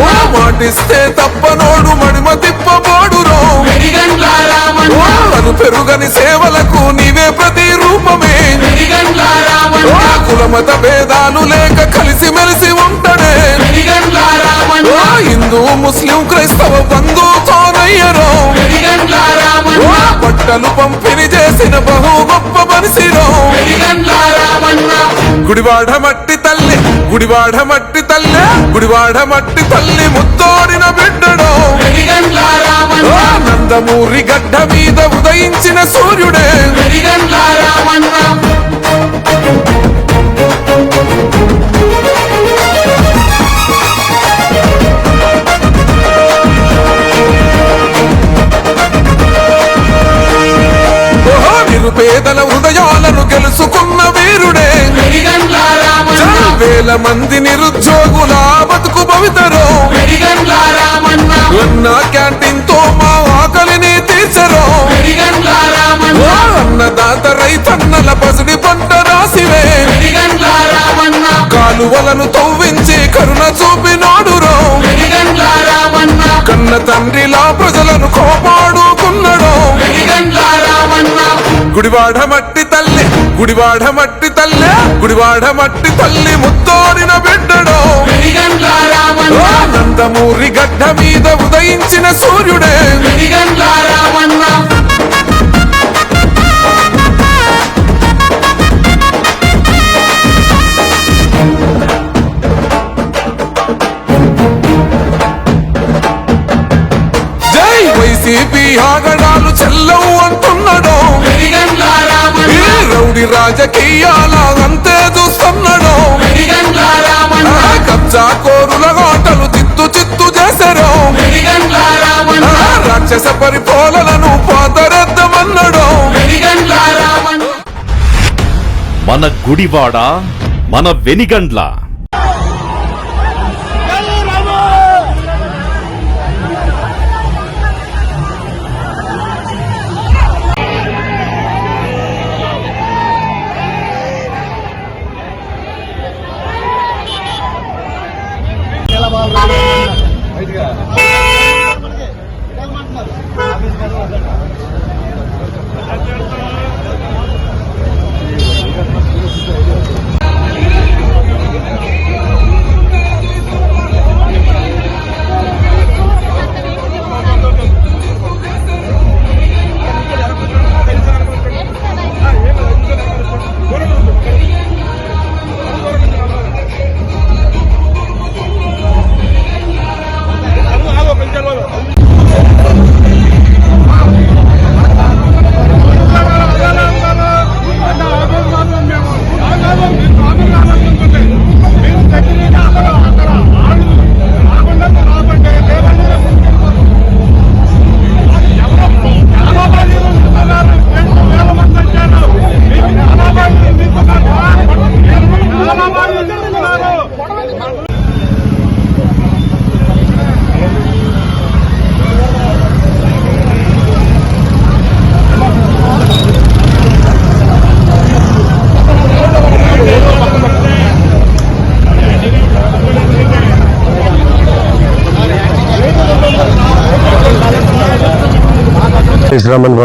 మాటిస్తే తప్పనోడు మడిమ తిప్పబోడురో. అను పెరుగని సేవలకు నీవే ప్రతి రూపమే. వెలిగండ్ల ఓ కులమత భేదాలు లేక కలిసి మెలిసి ఉంటనే. హిందూ ముస్లిం క్రైస్తవ బంధుతోనయ్యరో వెలిగండ్ల బట్టలు పంపిణీ చేసిన బహు గొప్ప మనిషిరో. గుడివాడ మట్టి గుడివాడ మట్టి తల్లి గుడివాడ మట్టి తల్లి ముత్తోడిన బిడ్డడో. నందమూరి గడ్డ మీద ఉదయించిన మంది నిరుద్యోగుల బతుకు భవితరో అన్న క్యాంటీన్తో మా ఆకలిని తీర్చరో. అన్నదాత రైతన్నల పసిడి పంట రాసివే. కాలువలను తవ్వించి కరుణ చూపినాడురో వెలిగండ్ల కన్న తండ్రిలా ప్రజలను కోపాడుకున్నడో. గుడివాడ మట్టి తల్లి గుడివాడ మట్టి తల్లే. గుడివాడ మట్టి తల్లి ముత్తోడిన బిడ్డడో. నందమూరి గడ్డ మీద ఉదయించిన సూర్యుడే. వైసీపీ ఆగడాలు చెల్లవు అంటున్నాడో. రౌడి రాజకీయాల అంతే చూస్తున్నాడు కబ్జా కోరుల ఆటలు చిత్తు చిత్తు చేశారు. రాక్షస పరిపాలనను పాతరెద్దమన్నాడో మన గుడివాడ మన వెనిగండ్ల.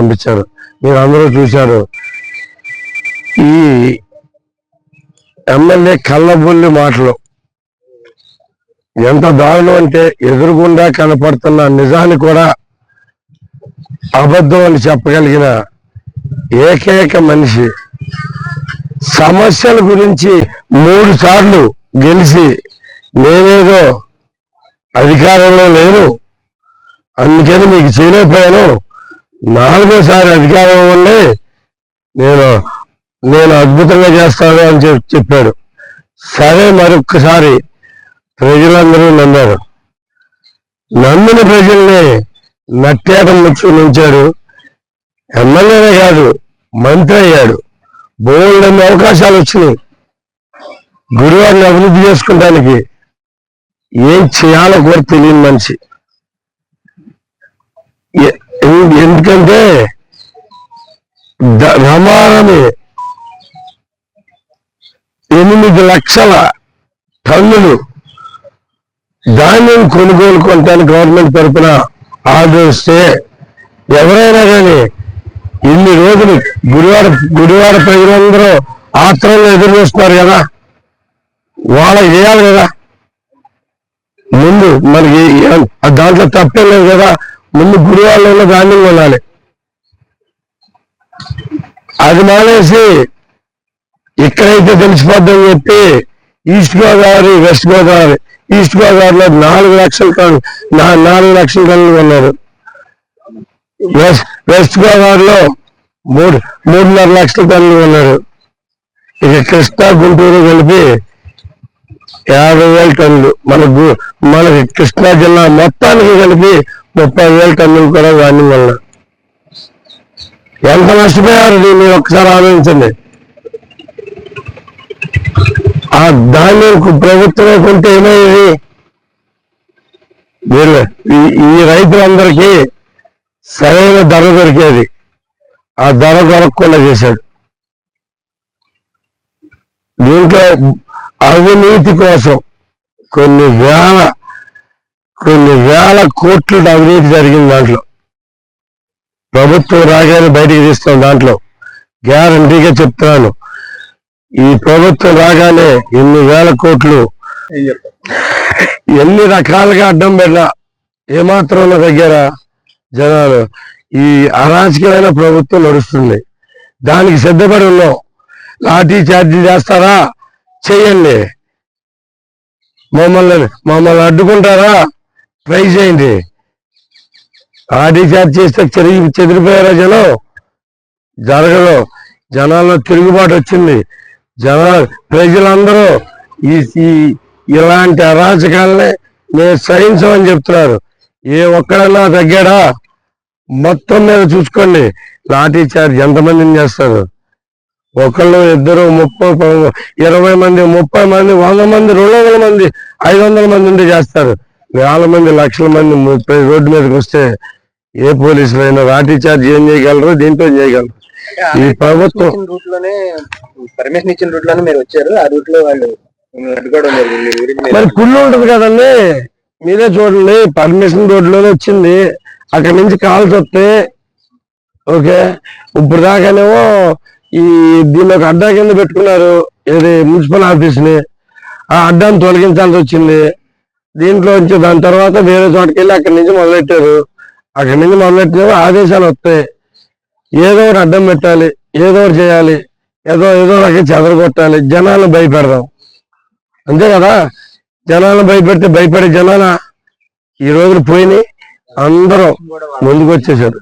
పంపించారు. మీరు అందరూ చూశారు. ఈ ఎమ్మెల్యే కళ్ళబుల్లి మాటలు. ఎంత దారుణం అంటే ఎదురుగుండా కనపడుతున్న నిజాన్ని కూడా అబద్ధం అని చెప్పగలిగిన ఏకైక మనిషి. సమస్యల గురించి మూడు సార్లు గెలిచి నేనేదో అధికారంలో లేను. అందుకని మీకు చేయలేకపోయాను. నాలుగోసారి అధికారం ఉండి నేను నేను అద్భుతంగా చేస్తాను అని చెప్పి చెప్పాడు. సరే మరొక్కసారి ప్రజలందరూ నమ్మారు. నమ్మిన ప్రజల్ని నట్టేట ముచ్చుకుని నుంచారు ఎమ్మెల్యేనే కాదు మంత్రి అయ్యాడు. బోల్డ్ అన్ని అవకాశాలు వచ్చినాయి. గురువారిని అభివృద్ధి చేసుకోవడానికి ఏం చేయాలో కూడా తెలియని మనిషి. ఎందుకంటే రమారమి ఎనిమిది లక్షల టన్నులు ధాన్యం కొనుగోలు కొంటాను గవర్నమెంట్ తరఫున ఆర్డర్ ఇస్తే ఎవరైనా కానీ ఇన్ని రోజులు గుడివాడ గుడివాడ ప్రజలందరూ ఆత్రంలో ఎదురు చూస్తున్నారు కదా. వాళ్ళకి చేయాలి కదా. ముందు మనకి దాంట్లో తప్పేం లేదు కదా. ముందు గుడివాడలో ఉన్న ధాన్యం కొనాలి. అది మానేసి ఇక్కడైతే తెలిసిపోద్దని చెప్పి east Godavari west Godavari east గోదావరిలో నాలుగు లక్షల టన్ను నా- నాలుగు లక్షల టన్నులు కొన్నారు. వెస్ట్ గోదావరిలో మూడు మూడున్నర లక్షల టన్నులు కొన్నారు. ఇక కృష్ణా గుంటూరు కలిపి యాభై వేల టన్నులు. మన గు- మనకి కృష్ణా జిల్లా మొత్తానికి కలిపి ముప్పై వేల టన్నులు కూడా ధాన్యం వల్ల. ఎంత నష్టపోయారు దీన్ని? ఒక్కసారి ఆలోచించండి. ఆ ధాన్యం ప్రభుత్వమే కొంటే ఏమయ్యేది వీళ్ళు ఈ- ఈ రైతులందరికీ సరైన ధర దొరికేది. ఆ ధర దొరకకుండా చేశాడు. దీంట్లో అవినీతి కోసం కొన్ని వేల కొన్ని వేల కోట్ల అవినీతి జరిగింది దాంట్లో. ప్రభుత్వం రాగానే బయటికి తీస్తాం దాంట్లో. గ్యారంటీగా చెప్తున్నాను. ఈ ప్రభుత్వం రాగానే ఇన్ని వేల కోట్లు ఎన్ని రకాలుగా అడ్డం పెట్టినా ఏమాత్రం దగ్గర జనాలు ఈ అరాచకమైన ప్రభుత్వం నడుస్తుంది. దానికి సిద్ధపడి ఉన్నాం. లాఠీ చార్జీ చేస్తారా? చెయ్యండి మమ్మల్ని మమ్మల్ని అడ్డుకుంటారా? ట్రై చేయండి లాఠీ చార్జ్ చేస్తే చెరిగి చెదిరిపోయారా జనం జరగదు. జనాల్లో తిరుగుబాటు వచ్చింది. జన ప్రజలందరూ ఈ ఇలాంటి అరాచకాలనే మేము సహించమని చెప్తున్నారు. ఏ ఒక్కడన్నా తగ్గాడా? మొత్తం మీద చూసుకోండి. లాఠీ చార్జ్ ఎంతమందిని చేస్తారు? ఒకళ్ళు ఇద్దరు ముప్పై ఇరవై మంది ముప్పై మంది వంద మంది రెండు వందల మంది ఐదు వందల మంది ఉండి చేస్తారు. వేల మంది లక్షల మంది ముప్పై రోడ్డు మీదకి వస్తే ఏ పోలీసులు అయినా లాఠీ చార్జ్ ఏం చేయగలరు దీంతో చేయగలరు? ఈ ప్రభుత్వం పర్మిషన్ ఇచ్చిన రూట్లోనే మీరు వచ్చారు ఆ రూట్లో వాళ్ళు మీరు కుళ్ళు ఉంటది కదండి మీరే చూడండి పర్మిషన్ రోడ్లోనే వచ్చింది అక్కడి నుంచి కాల్స్ వస్తే ఓకే? ఇప్పుడు దాకానేమో ఈ దీన్ని ఒక అడ్డా కింద పెట్టుకున్నారు ఇది మున్సిపల్ ఆఫీస్ని ఆ అడ్డాన్ని తొలగించాల్సి వచ్చింది దీంట్లో నుంచి దాని తర్వాత వేరే చోటకి వెళ్ళి అక్కడి నుంచి మొదలెట్టారు. అక్కడి నుంచి మొదలెట్టిన ఆదేశాలు వస్తాయి. ఏదో ఒకటి అడ్డం పెట్టాలి ఏదో ఒకటి చేయాలి ఏదో ఏదో రకం చెదరగొట్టాలి జనాలను భయపెడదాం. అంతే కదా? జనాలను భయపెడితే భయపడే జనాల ఈ రోజులు పోయినాయి. అందరూ ముందుకు వచ్చేసారు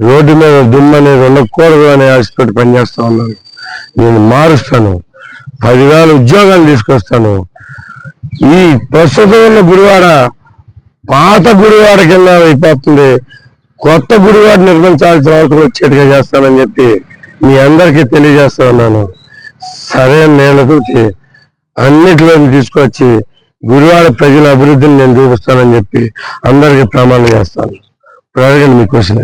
రోడ్డు మీద దుమ్ము అనేది ఉండకూడదు అనే ఆశతోటి పనిచేస్తా ఉన్నాను. నేను మారుస్తాను. పదివేల ఉద్యోగాలు తీసుకొస్తాను. ఈ ప్రస్తుతం ఉన్న గుడివాడ పాత గుడివాడ కింద అయిపోతుంది. కొత్త గుడివాడ నిర్మించాల్సిన అవసరం వచ్చేట్టుగా చేస్తానని చెప్పి మీ అందరికీ తెలియజేస్తా ఉన్నాను సరైన నేలకు అన్నిటిలోని తీసుకొచ్చి గురువాడ ప్రజల అభివృద్ధిని నేను చూపిస్తానని చెప్పి అందరికీ ప్రమాణం చేస్తాను. ప్రజలు మీకు మీ క్వశ్చన్